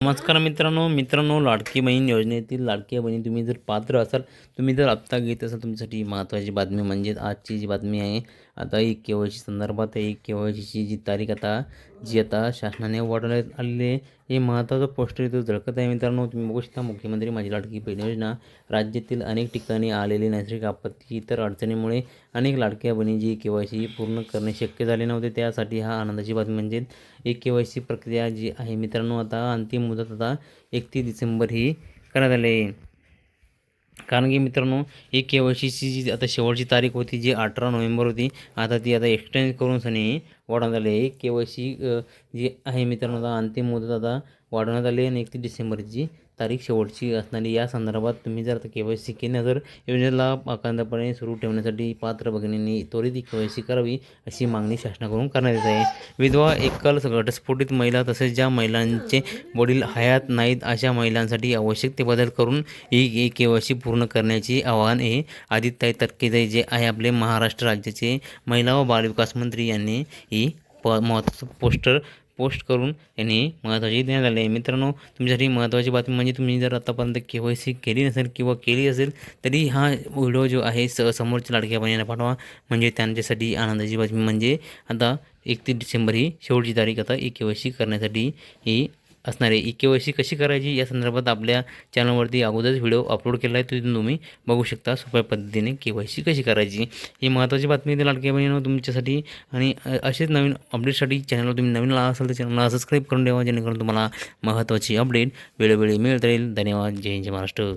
नमस्कार मित्रांनो मित्रांनो लाडकी बहीण योजनेतील लाडकी बहीण तुम्ही जर पात्र असाल तुम्ही जर आत्ता घेत असाल तुमच्यासाठी महत्त्वाची बातमी म्हणजेच आजची जी बातमी आहे आता एक के वाय सी संदर्भात आहे के वाय सीची जी तारीख आता जी आता शासनाने वाढवण्यात आलेली आहे हे महत्त्वाचं पोस्टर इथं झळकत आहे मित्रांनो. तुम्ही बघू शकता मुख्यमंत्री माझी लाडकी बहीण योजना राज्यातील अनेक ठिकाणी आलेली नैसर्गिक आपत्ती इतर अडचणीमुळे अनेक लाडक्या बहिणी जी के वाय सी पूर्ण करणे शक्य झाले नव्हते. त्यासाठी हा आनंदाची बातमी म्हणजे एक के वाय सी प्रक्रिया जी आहे मित्रांनो आता अंतिम मुदत आता एकतीस डिसेंबर ही करण्यात आली आहे. कारण की मित्रांनो एक के वाय सीची जी आता शेवटची तारीख होती जी अठरा नोव्हेंबर होती आता ती आता एक्सटेंड करून सनी वाढवण्यात आली आहे. के वाय सी जी आहे मित्रांनो आता अंतिम मुदत आता वाढवण्यात आली आहे आणि एकतीस डिसेंबरची तारीख शेवटची असणारी या संदर्भात तुम्ही जर के वाय सी केल्या तर योजनेला अखंडपणे सुरू ठेवण्यासाठी पात्र भगिनींनी त्वरित के वाय सी करावी अशी मागणी शासनाकडून करण्यात येत आहे. विधवा एकल घटस्फोटित महिला तसेच ज्या महिलांचे वडील हयात नाहीत अशा महिलांसाठी आवश्यक ते बदल करून ही के वाय सी पूर्ण करण्याचे आवाहन हे आदित्य तटकेजाई जे आहे आपले महाराष्ट्र राज्याचे महिला व बालविकास मंत्री यांनी ही प महत्त्वाचं पोस्टर पोस्ट करून यांनी महत्त्वाची देण्यात आली आहे. मित्रांनो तुमच्यासाठी महत्त्वाची बातमी म्हणजे तुम्ही जर आतापर्यंत के वाय सी केली नसेल किंवा केली असेल तरी हा व्हिडिओ जो आहे स समोरच्या लाडक्या बहिणीला पाठवा. म्हणजे त्यांच्यासाठी आनंदाची बातमी म्हणजे आता एकतीस डिसेंबर ही शेवटची तारीख आता ई के वाय सी करण्यासाठी ही असणार आहे. ई के वाय सी कशी करायची? या संदर्भात आपल्या चॅनलवरती अगोदरच व्हिडिओ अपलोड केला आहे. तिथून तुम्ही बघू शकता सोप्या पद्धतीने के वाय सी कशी करायची. ही महत्त्वाची बातमी आहे लाडक्या बहिणीनं तुमच्यासाठी आणि असेच नवीन अपडेटसाठी चॅनलवर तुम्ही नवीन आला असाल तर चॅनलला सबस्क्राईब करून ठेवा जेणेकरून तुम्हाला महत्त्वाची अपडेट वेळोवेळी मिळत राहील. धन्यवाद. जय हिंद महाराष्ट्र.